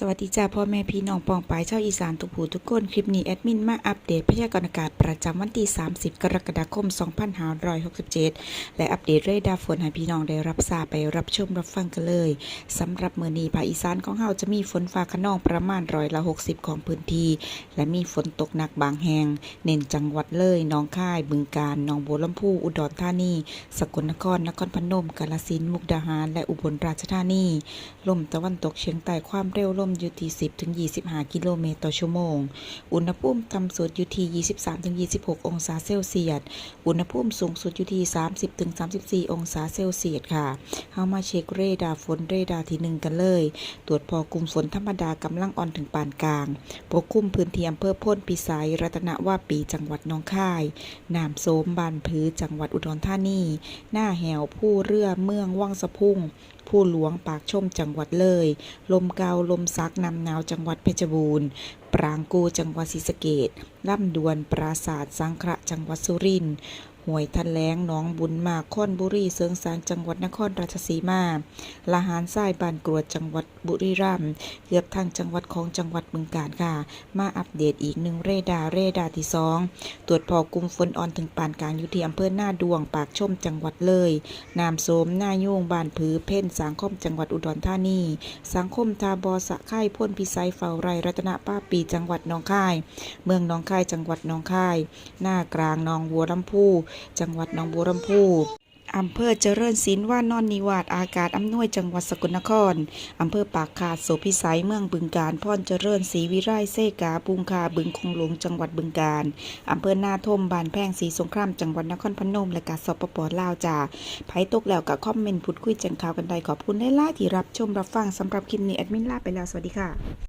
สวัสดีจ้าพ่อแม่พี่น้องปองปายชาวอีสานทุกผู้ทุกคนคลิปนี้แอดมินมาอัปเดตพยากรณ์อากาศประจำวันที่ 30 กรกฎาคม 2567 และอัปเดตเรดาร์ฝนให้พี่น้องได้รับทราบไปรับชมรับฟังกันเลยสำหรับมื้อนี้ภาคอีสานของเฮาจะมีฝนฟ้าขนองประมาณร้อยละ 60 ของพื้นที่ และมีฝนตกหนักบางแห่งเน้นจังหวัดเลยน้องค่ายบึงกาฬหนองบัวลำพูอุดรธานี สกลนครนครพนมกาฬสินธุ์มุกดาหาร และอุบลราชธานีลมตะวันตกเฉียงใต้ความเร็วลมอยู่ที่ 10ถึง25 กิโลเมตรต่อชั่วโมง อุณหภูมิต่ำสุดอยู่ที่ 23ถึง26 องศาเซลเซียส อุณหภูมิสูงสุดอยู่ที่ 30ถึง34 องศาเซลเซียสค่ะเฮามาเช็คเรดาร์ฝนเรดาร์ที่1กันเลย ตรวจพอกลุ่มฝนธรรมดากำลังอ่อนถึงปานกลาง ปกคลุมพื้นที่อำเภอพ้นพิสัย รัตนวาปี จังหวัดหนองคายน้ำโสมบานพือ จังหวัดอุดรธานี หน้าแหวผู้เรือเมืองว่างสะพุงผู้หลวงปากชมจังหวัดเลย ลมเกาลมซักนำนาวจังหวัดเพชรบูรณ์ ปรางกูจังหวัดศรีสะเกดล่ำดวนปราศาสตร์สังขระจังหวัดสุรินทร์ ห้วยทันแลงหนองบุญมาค้อนบุรีเสริงสางจังหวัดนครราชสีมาละหารทรายบานกรวดจังหวัดบุรีรัมย์เกือบทางจังหวัดของจังหวัดบึงกาฬค่ะ มาอัปเดตอีกหนึ่งเรดาร์เรดาร์ที่สองตรวจพอกุมฝนอ่อนถึงปานกลางอยู่ที่อำเภอหน้าดวงปากชมจังหวัดเลยนามโสมหน้าโยงบานผือเพ่นสังคมจังหวัดอุดรธานี สังคมทาบอสะค่ายพ่นพิสัยเฝ้าไรรัตนป้าปีจังหวัดหนองคาย เมืองหนองคายจังหวัดหนองคาย หน้ากลางนองบัวลำพูจังหวัดหนองบัวลำพูอำเภอเจริญศิลป์ว่านอนนิวาสอากาศอำนวยจังหวัดสกลนคร อำเภอปากขาดโสพิสัยเมืองบึงการพรเจริญศรีวิไลเซกาบุงคาบึงคงหลวงจังหวัดบึงการ อำเภอนาทมบานแพงศรีสงครามจังหวัดนครพนมและกาสปปลาวจ้าไผ่ตกแล้วก็คอมเมนต์พูดคุยแจ้งข่าวกันได้ขอบคุณได้ล่าที่รับชมรับฟังสำหรับคลิปนี้แอดมินลาไปแล้วสวัสดีค่ะ